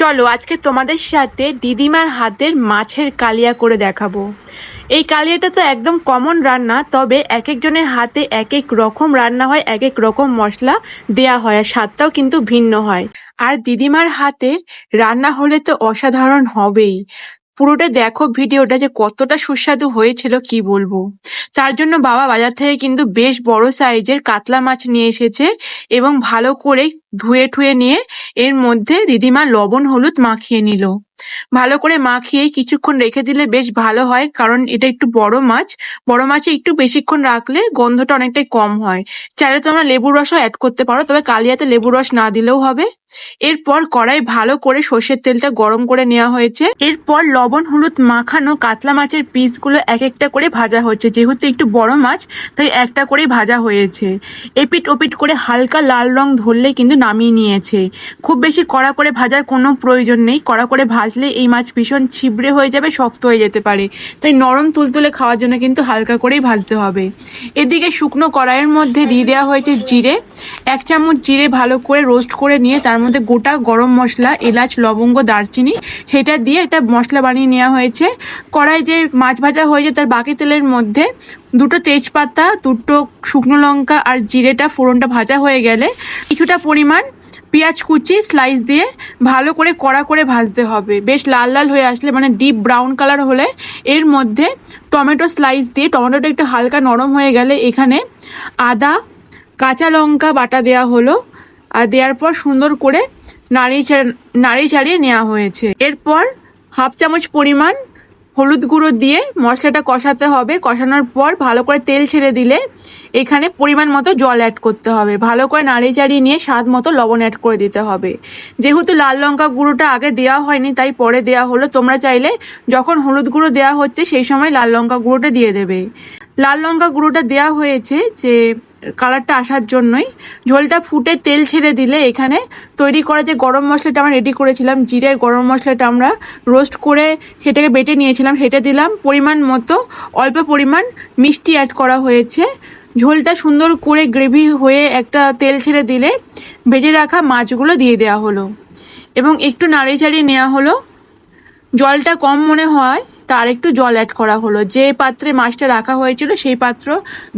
চলো আজকে তোমাদের সাথে দিদিমার হাতের মাছের কালিয়া করে দেখাবো। এই কালিয়াটা তো একদম কমন রান্না, তবে এক একজনের হাতে এক এক রকম রান্না হয়, এক এক রকম মশলা দেয়া হয় আর স্বাদটাও কিন্তু ভিন্ন হয়। আর দিদিমার হাতের রান্না হলে তো অসাধারণ হবেই। পুরোটা দেখো ভিডিওটা যে কতটা সুস্বাদু হয়েছিল, কি বলব? তার জন্য বাবা বাজার থেকে কিন্তু বেশ বড় সাইজের কাতলা মাছ নিয়ে এসেছে এবং ভালো করে ধুয়ে ঠুয়ে নিয়ে এর মধ্যে দিদিমা লবণ, হলুদ মাখিয়ে নিল। ভালো করে মাখিয়ে কিছুক্ষণ রেখে দিলে বেশ ভালো হয়, কারণ এটা একটু বড় মাছ। বড় মাছে একটু বেশিক্ষণ রাখলে গন্ধটা অনেকটাই কম হয়। চাইলে তোমরা লেবুর রসও অ্যাড করতে পারো, তবে কালিয়াতে লেবুর রস না দিলেও হবে। এরপর কড়াই ভালো করে সর্ষের তেলটা গরম করে নেওয়া হয়েছে। এরপর লবণ, হলুদ মাখানো কাতলা মাছের পিসগুলো এক একটা করে ভাজা হচ্ছে। যেহেতু একটু বড় মাছ, তাই একটা করেই ভাজা হয়েছে। এপিট ওপিট করে হালকা লাল রং ধরলে কিন্তু নামিয়ে নিয়েছে। খুব বেশি কড়া করে ভাজার কোনো প্রয়োজন নেই। কড়া করে ভাজলে এই মাছ ভীষণ ছিবড়ে হয়ে যাবে, শক্ত হয়ে যেতে পারে। তাই নরম তুলতুলে খাওয়ার জন্য কিন্তু হালকা করেই ভাজতে হবে। এদিকে শুকনো কড়াইয়ের মধ্যে দিয়ে দেওয়া হয়েছে জিরে। এক চামচ জিরে ভালো করে রোস্ট করে নিয়ে তার মধ্যে গোটা গরম মশলা, এলাচ, লবঙ্গ, দারচিনি, সেটা দিয়ে একটা মশলা বানিয়ে নেওয়া হয়েছে। কড়াই যে মাছ ভাজা হয়েছে তার বাকি তেলের মধ্যে দুটো তেজপাতা, দুটো শুকনো লঙ্কা আর জিরেটা ফোড়নটা ভাজা হয়ে গেলে কিছুটা পরিমাণ পেঁয়াজ কুচি স্লাইস দিয়ে ভালো করে কড়া করে ভাজতে হবে। বেশ লাল লাল হয়ে আসলে মানে ডিপ ব্রাউন কালার হলে এর মধ্যে টমেটো স্লাইস দিয়ে, টমেটোটা একটু হালকা নরম হয়ে গেলে এখানে আদা কাঁচা লঙ্কা বাটা দেওয়া হলো, আর দেওয়ার পর সুন্দর করে নাড়ি নাড়ি চাড়িয়ে নেওয়া হয়েছে। এরপর হাফ চামচ পরিমাণ হলুদ গুঁড়ো দিয়ে মশলাটা কষাতে হবে। কষানোর পর ভালো করে তেল ছেড়ে দিলে এখানে পরিমাণ মতো জল অ্যাড করতে হবে। ভালো করে নাড়ি চাড়িয়ে নিয়ে স্বাদ মতো লবণ অ্যাড করে দিতে হবে। যেহেতু লাল লঙ্কা গুঁড়োটা আগে দেওয়া হয়নি, তাই পরে দেওয়া হলো। তোমরা চাইলে যখন হলুদ গুঁড়ো দেওয়া হচ্ছে, সেই সময় লাল লঙ্কা গুঁড়োটা দিয়ে দেবে। লাল লঙ্কা গুঁড়োটা দেওয়া হয়েছে যে কালারটা আসার জন্যই। ঝোলটা ফুটে তেল ছেড়ে দিলে এখানে তৈরি করা যে গরম মশলাটা আমরা রেডি করেছিলাম, জিরের গরম মশলাটা আমরা রোস্ট করে সেটাকে বেটে নিয়েছিলাম, সেটা দিলাম। পরিমাণ মতো, অল্প পরিমাণ মিষ্টি অ্যাড করা হয়েছে। ঝোলটা সুন্দর করে গ্রেভি হয়ে একটা তেল ছেড়ে দিলে ভেজে রাখা মাছগুলো দিয়ে দেওয়া হলো। এবং একটু নাড়িয়ে চাড়িয়ে নেওয়া হলো। জলটা কম মনে হয় তার একটু জল অ্যাড করা হলো। যে পাত্রে মাছটা রাখা হয়েছিল, সেই পাত্র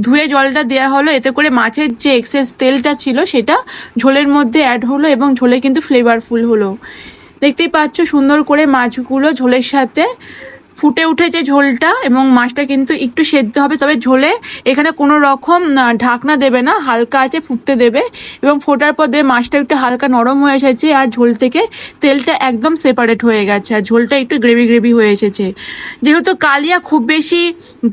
ধুয়ে জলটা দেওয়া হলো। এতে করে মাছের যে এক্সেস তেলটা ছিল, সেটা ঝোলের মধ্যে অ্যাড হলো এবং ঝোলে কিন্তু ফ্লেভারফুল হলো। দেখতেই পাচ্ছ সুন্দর করে মাছগুলো ঝোলের সাথে ফুটে উঠেছে ঝোলটা এবং মাছটা কিন্তু একটু সেদ্ধ হবে, তবে ঝোলে এখানে কোনো রকম ঢাকনা দেবে না, হালকা আছে ফুটতে দেবে এবং ফোটার পর দিয়ে মাছটা একটু হালকা নরম হয়ে এসেছে আর ঝোল থেকে তেলটা একদম সেপারেট হয়ে গেছে আর ঝোলটা একটু গ্রেভি গ্রেভি হয়ে এসেছে। যেহেতু কালিয়া খুব বেশি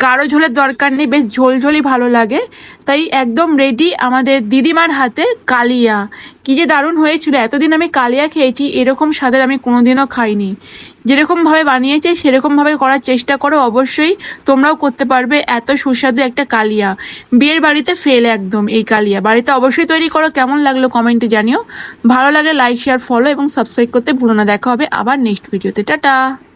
গাঢ় ঝোলের দরকার নেই, বেশ ঝোল ঝোলই ভালো লাগে, তাই একদম রেডি আমাদের দিদিমার হাতের কালিয়া। কি যে দারুণ হয়েছিল, এতদিন আমি কালিয়া খেয়েছি, এরকম স্বাদের আমি কোনোদিনও খাইনি। যেরকমভাবে বানিয়েছে সেরকমভাবে করার চেষ্টা করো। অবশ্যই তোমরাও করতে পারবে। এত সুস্বাদু একটা কালিয়া। বিয়ের বাড়িতে ফেল একদম এই কালিয়া। বাড়িতে অবশ্যই তৈরি করো। কেমন লাগল কমেন্টে জানিও। ভালো লাগে লাইক শেয়ার ফলো এবং সাবস্ক্রাইব করতে ভুলো না। দেখা হবে আবার নেক্সট ভিডিওতে টাটা!